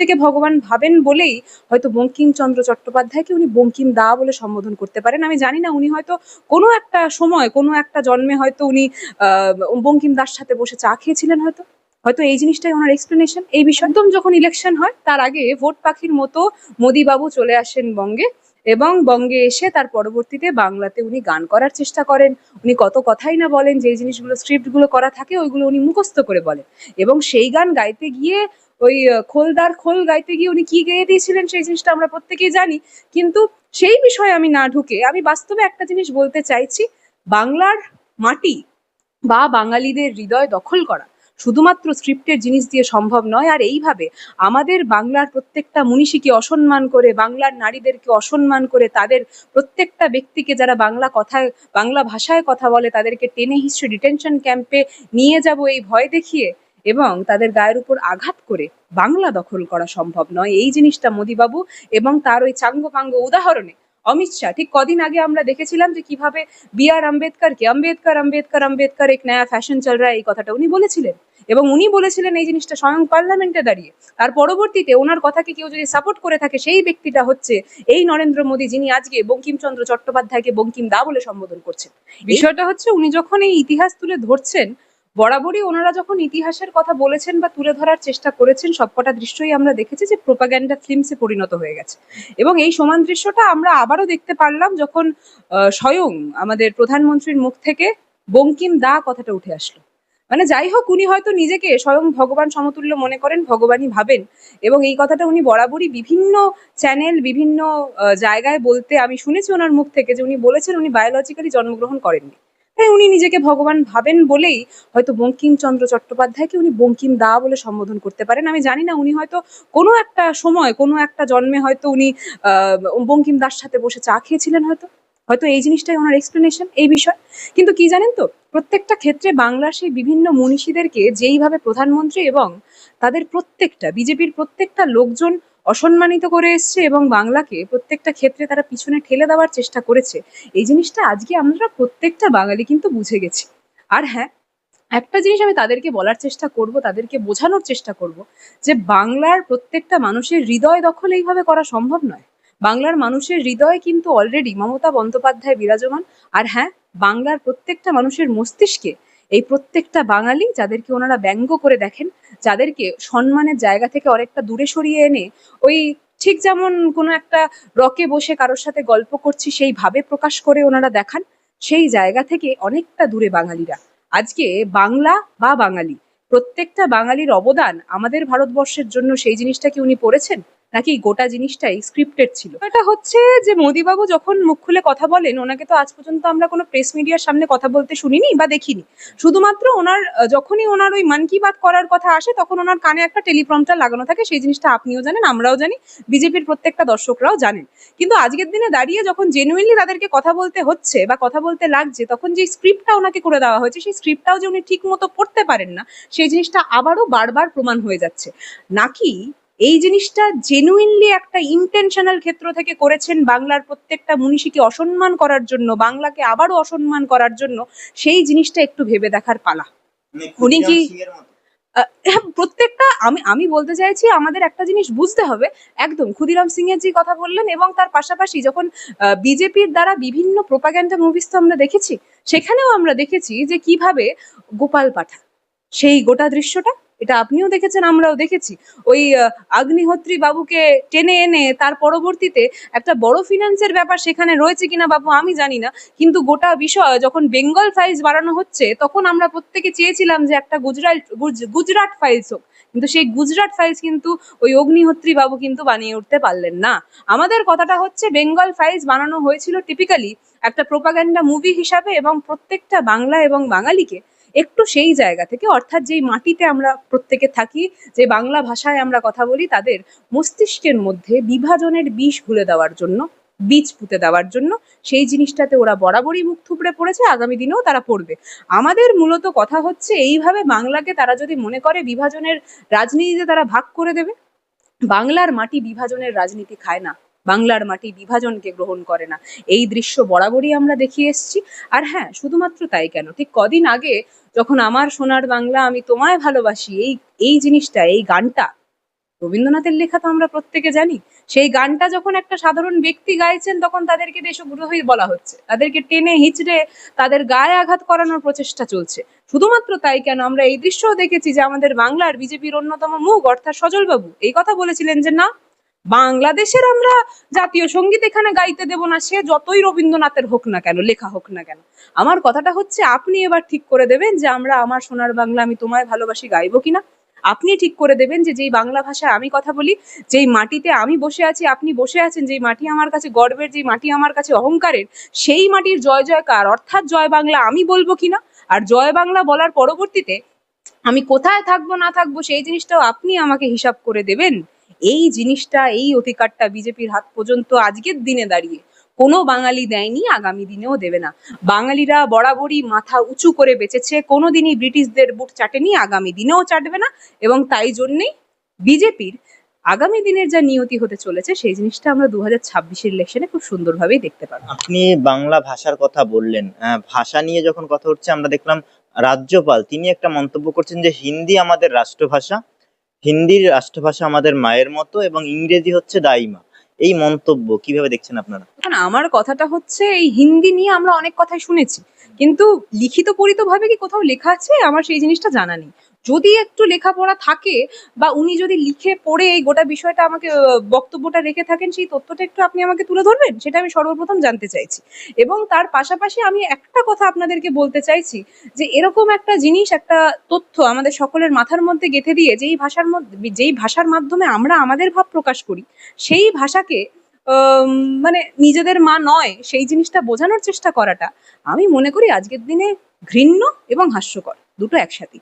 থেকে ভগবান ভাবেন বলেই হয়তো বঙ্কিমচন্দ্র চট্টোপাধ্যায়কে উনি বঙ্কিম দা বলে সম্বোধন করতে পারেন। আমি জানি না, উনি হয়তো কোনো একটা সময়, কোনো একটা জন্মে হয়তো উনি বঙ্কিম দাস সাথে বসে চা খেয়েছিলেন হয়তো। হয়তো এই জিনিসটাই ওনার এক্সপ্লেনেশন এই বিষয় একদম যখন ইলেকশন হয়, তার আগে ভোট পাখির মতো মোদি বাবু চলে আসেন বঙ্গে এবং বঙ্গে এসে তার পরবর্তীতে বাংলাতে উনি গান করার চেষ্টা করেন। উনি কত কথাই না বলেন, যে জিনিসগুলো স্ক্রিপ্টগুলো করা থাকে, ওইগুলো উনি মুখস্থ করে বলেন। এবং সেই গান গাইতে গিয়ে ওই খোলদার খোল গাইতে গিয়ে উনি কি গেয়ে দিয়েছিলেন সেই জিনিসটা আমরা প্রত্যেকেই জানি। কিন্তু সেই বিষয়ে আমি না ঢুকে, আমি বাস্তবে একটা জিনিস বলতে চাইছি, বাংলার মাটি বা বাঙালিদের হৃদয় দখল করা শুধুমাত্র স্ক্রিপ্টের জিনিস দিয়ে সম্ভব নয়, আর এইভাবে আমাদের বাংলার প্রত্যেকটা মনীষীকে অসম্মান করে, বাংলার নারীদেরকে অসম্মান করে, তাদের প্রত্যেকটা ব্যক্তিকে যারা বাংলা কথায় বাংলা ভাষায় কথা বলে, তাদেরকে টেনে হিস্ট্রি ডিটেনশন ক্যাম্পে নিয়ে যাব এই ভয় দেখিয়ে এবং তাদের গায়ের উপর আঘাত করে বাংলা দখল করা সম্ভব নয়। এই জিনিসটা মোদিবাবু এবং তার ওই চাঙ্গপাঙ্গ উদাহরণে অমিত শাহ ঠিক কদিন আগে আমরা দেখেছিলাম যে কীভাবে বি আর আম্বেদকরকে আম্বেদকর আম্বেদকর আম্বেদকর এক নয়া ফ্যাশন চল রা এই কথাটা উনি বলেছিলেন। এবং উনি বলেছিলেন এই জিনিসটা স্বয়ং পার্লামেন্টে দাঁড়িয়ে। তার পরবর্তীতে ওনার কথাকে কেউ যদি সাপোর্ট করে থাকে সেই ব্যক্তিটা হচ্ছে এই নরেন্দ্র মোদী যিনি আজকে বঙ্কিমচন্দ্র চট্টোপাধ্যায়কে বঙ্কিম দা বলে সম্বোধন করছেন। বিষয়টা হচ্ছে উনি যখন এই ইতিহাস তুলে ধরছেন বরাবরই ওনারা যখন ইতিহাসের কথা বলেছেন বা তুলে ধরার চেষ্টা করেছেন, সবকটা দৃশ্যই আমরা দেখেছি যে প্রোপাগ্যান্ডা ফিল্মসে পরিণত হয়ে গেছে। এবং এই সমান দৃশ্যটা আমরা আবারও দেখতে পারলাম যখন স্বয়ং আমাদের প্রধানমন্ত্রীর মুখ থেকে বঙ্কিম দা কথাটা উঠে আসলো। মানে যাই হোক, উনি হয়তো নিজেকে স্বয়ং ভগবান সমতুল্য মনে করেন, ভগবানই ভাবেন। এবং এই কথাটা উনি বরাবরই বিভিন্ন চ্যানেল বিভিন্ন জায়গায় বলতে আমি শুনেছি ওনার মুখ থেকে যে উনি বলেছেন উনি বায়োলজিক্যালি জন্মগ্রহণ করেননি। তাই উনি নিজেকে ভগবান ভাবেন বলেই হয়তো বঙ্কিমচন্দ্র চট্টোপাধ্যায়কে উনি বঙ্কিম দা বলে সম্বোধন করতে পারেন। আমি জানি না উনি হয়তো কোনো একটা সময়, কোনো একটা জন্মে হয়তো উনি বঙ্কিম দাস সাথে বসে চা খেয়েছিলেন হয়তো। হয়তো এই জিনিসটাই ওনার এক্সপ্লেনেশন এই বিষয়। কিন্তু কি জানেন তো, প্রত্যেকটা ক্ষেত্রে বাংলার সেই বিভিন্ন মনীষীদেরকে যেইভাবে প্রধানমন্ত্রী এবং তাদের প্রত্যেকটা, বিজেপির প্রত্যেকটা লোকজন অসম্মানিত করে এসছে এবং বাংলাকে প্রত্যেকটা ক্ষেত্রে তারা পিছনে ঠেলে দেওয়ার চেষ্টা করেছে। এই জিনিসটা আজকে আমরা প্রত্যেকটা বাঙালি কিন্তু বুঝে গেছি। আর হ্যাঁ একটা জিনিস আমি তাদেরকে বলার চেষ্টা করব, তাদেরকে বোঝানোর চেষ্টা করব যে বাংলার প্রত্যেকটা মানুষের হৃদয় দখল এইভাবে করা সম্ভব নয়। বাংলার মানুষের হৃদয় কিন্তু অলরেডি মমতা বন্দ্যোপাধ্যায় বিরাজমান। আর হ্যাঁ বাংলার প্রত্যেকটা মানুষের মস্তিষ্কে এই প্রত্যেকটা বাঙালি যাদেরকে ওনারা ব্যঙ্গ করে দেখেন, যাদেরকে সম্মানের জায়গা থেকে অনেকটা দূরে সরিয়ে এনে ওই ঠিক যেমন কোনো একটা রকে বসে কারোর সাথে গল্প করছি, সেই ভাবে প্রকাশ করে ওনারা দেখান, সেই জায়গা থেকে অনেকটা দূরে বাঙালিরা। আজকে বাংলা বা বাঙালি, প্রত্যেকটা বাঙালির অবদান আমাদের ভারতবর্ষের জন্য সেই জিনিসটা কি উনি পড়েছেন? নাকি গোটা জিনিসটাই স্ক্রিপ্টেড ছিল? এটা হচ্ছে যে মোদিবাবু যখন মুখ খুলে কথা বলেন, ওনাকে তো আজ পর্যন্ত আমরা কোনো প্রেস মিডিয়ার সামনে কথা বলতে শুনিনি বা দেখিনি। শুধুমাত্র ওনার যখনই ওনার ওই মন কি বাত করার কথা আসে, তখন ওনার কানে একটা টেলিপ্রম্পটার লাগানো থাকে, সেই জিনিসটা আপনিও জানেন, আমরাও জানি, বিজেপির প্রত্যেকটা দর্শকরাও জানেন। কিন্তু আজকের দিনে দাঁড়িয়ে যখন জেনুইনলি তাদেরকে কথা বলতে হচ্ছে বা কথা বলতে লাগছে, তখন যে স্ক্রিপ্টটা ওনাকে করে দেওয়া হয়েছে, সেই স্ক্রিপ্টটাও যে উনি ঠিক মতো পড়তে পারেন না, সেই জিনিসটা আবারও বারবার প্রমাণ হয়ে যাচ্ছে। নাকি এই জিনিসটা জেনুইনলি একটা ইন্টেনশনাল ক্ষেত্র থেকে করেছেন বাংলার প্রত্যেকটা মনীষীকে অসম্মান করার জন্য বাংলাকে আবারও অসম্মান করার জন্য সেই জিনিসটা একটু ভেবে দেখার পালা। মানে উনি কি- হ্যাঁ, প্রত্যেকটা আমি আমি বলতে চাইছি আমাদের একটা জিনিস বুঝতে হবে একদম ক্ষুদিরাম সিং এর যে কথা বললেন এবং তার পাশাপাশি যখন বিজেপির দ্বারা বিভিন্ন প্রোপাগ্যান্ডা মুভিজ তো আমরা দেখেছি সেখানেও আমরা দেখেছি যে কীভাবে গোপাল পাঠা সেই গোটা দৃশ্যটা এটা আপনিও দেখেছেন, আমরাও দেখেছি। ওই অগ্নিহোত্রী বাবুকে টেনে এনে তার পরবর্তীতে একটা বড় ফিনান্সের ব্যাপার সেখানে রয়েছে কিনা বাবু আমি জানি না, কিন্তু গোটা বিষয় যখন বেঙ্গল ফাইলস বাড়ানো হচ্ছে, তখন আমরা প্রত্যেকে চেয়েছিলাম যে একটা গুজরাট গুজরাট ফাইলস হোক। কিন্তু সেই গুজরাট ফাইলস কিন্তু ওই অগ্নিহোত্রী বাবু কিন্তু বানিয়ে উঠতে পারলেন না। আমাদের কথাটা হচ্ছে, বেঙ্গল ফাইলস বানানো হয়েছিল টিপিক্যালি একটা প্রোপাগ্যান্ডা মুভি হিসাবে এবং প্রত্যেকটা বাংলা এবং বাঙালিকে একটু সেই জায়গা থেকে, অর্থাৎ যেই মাটিতে আমরা প্রত্যেকে থাকি, যে বাংলা ভাষায় আমরা কথা বলি, তাদের মস্তিষ্কের মধ্যে বিভাজনের বিষ ভুলে দেওয়ার জন্য, বীজ পুঁতে দেওয়ার জন্য, সেই জিনিসটাতে ওরা বরাবরই মুখ থুবড়ে পড়েছে, আগামী দিনেও তারা পড়বে। আমাদের মূলত কথা হচ্ছে, এইভাবে বাংলাকে তারা যদি মনে করে, বিভাজনের রাজনীতিতে তারা ভাগ করে দেবে। বাংলার মাটি বিভাজনের রাজনীতি খায় না। বাংলার মাটি বিভাজনকে গ্রহণ করে না। এই দৃশ্য বরাবরই আমরা দেখিয়ে এসেছি। আর হ্যাঁ শুধুমাত্র তাই কেন? ঠিক কদিন আগে যখন আমার সোনার বাংলা আমি তোমায় ভালোবাসি, এই এই জিনিসটা, এই গানটা, রবীন্দ্রনাথের লেখা তো আমরা প্রত্যেকে জানি, সেই গানটা যখন একটা সাধারণ ব্যক্তি গাইছেন, তখন তাদেরকে দেশদ্রোহী বলা হচ্ছে। তাদেরকে টেনে হিচড়ে তাদের গায়ে আঘাত করানোর প্রচেষ্টা চলছে। শুধুমাত্র তাই কেন? আমরা এই দৃশ্যও দেখেছি যে আমাদের বাংলার বিজেপির অন্যতম মুখ, অর্থাৎ সজলবাবু, এই কথা বলেছিলেন যে না বাংলাদেশের আমরা জাতীয় সংগীত এখানে গাইতে দেব না, সে যতই রবীন্দ্রনাথের হোক না কেন, লেখা হোক না কেন। আমার কথাটা হচ্ছে, আপনি এবার ঠিক করে দেবেন যে আমরা আমার সোনার বাংলা আমি তোমায় ভালোবাসি গাইবো কিনা। আপনি ঠিক করে দেবেন যে যেই বাংলা ভাষায় আমি কথা বলি, যেই মাটিতে আমি বসে আছি, আপনি বসে আছেন, যেই মাটি আমার কাছে গর্বের, যেই মাটি আমার কাছে অহংকারের, সেই মাটির জয় জয়কার, অর্থাৎ জয় বাংলা আমি বলব কিনা? আর জয় বাংলা বলার পরবর্তীতে, আমি কোথায় থাকব না থাকব, সেই জিনিসটাও আপনি আমাকে হিসাব করে দেবেন। এই জিনিসটা, এই অধিকারটা বিজেপির হাত পর্যন্ত আজকের দিনে দাঁড়িয়ে কোনো বাঙালি দেয়নি, আগামী দিনেও দেবে না। বাঙালিরা বরাবরই মাথা উঁচু করে বেঁচেছে, কোনোদিনই ব্রিটিশদের বুট চাটেনি, আগামী দিনেও চাটবে না এবং তাই জন্যেই বিজেপির আগামী দিনের যা নিয়তি হতে চলেছে, সেই জিনিসটা আমরা দু হাজার ছাব্বিশের ইলেকশনে খুব সুন্দরভাবেই দেখতে পারব আপনি বাংলা ভাষার কথা বললেন ভাষা নিয়ে যখন কথা হচ্ছে, আমরা দেখলাম রাজ্যপাল, তিনি একটা মন্তব্য করছেন যে হিন্দি আমাদের রাষ্ট্রভাষা। হিন্দির রাষ্ট্রভাষা আমাদের মায়ের মতো এবং ইংরেজি হচ্ছে দাইমা। এই মন্তব্য কীভাবে দেখছেন আপনারা? এখন আমার কথাটা হচ্ছে, এই হিন্দি নিয়ে আমরা অনেক কথাই শুনেছি। কিন্তু লিখিত পরিতভাবে কি কোথাও লেখা আছে? আমার সেই জিনিসটা জানা নেই। যদি একটু লেখাপড়া থাকে বা উনি যদি লিখে পড়ে এই গোটা বিষয়টা আমাকে বক্তব্যটা রেখে থাকেন, সেই তথ্যটা একটু আপনি আমাকে তুলে ধরবেন? সেটা আমি সর্বপ্রথম জানতে চাইছি। এবং তার পাশাপাশি আমি একটা কথা আপনাদেরকে বলতে চাইছি যে, এরকম একটা জিনিস, একটা তথ্য আমাদের সকলের মাথার মধ্যে গেঁথে দিয়ে যেই ভাষার মধ্যে যেই ভাষার মাধ্যমে আমরা আমাদের ভাব প্রকাশ করি, সেই ভাষাকে মানে নিজেদের মা নয়, সেই জিনিসটা বোঝানোর চেষ্টা করাটা আমি মনে করি আজকের দিনে ঘৃণ্য এবং হাস্যকর। দুটো একসাথে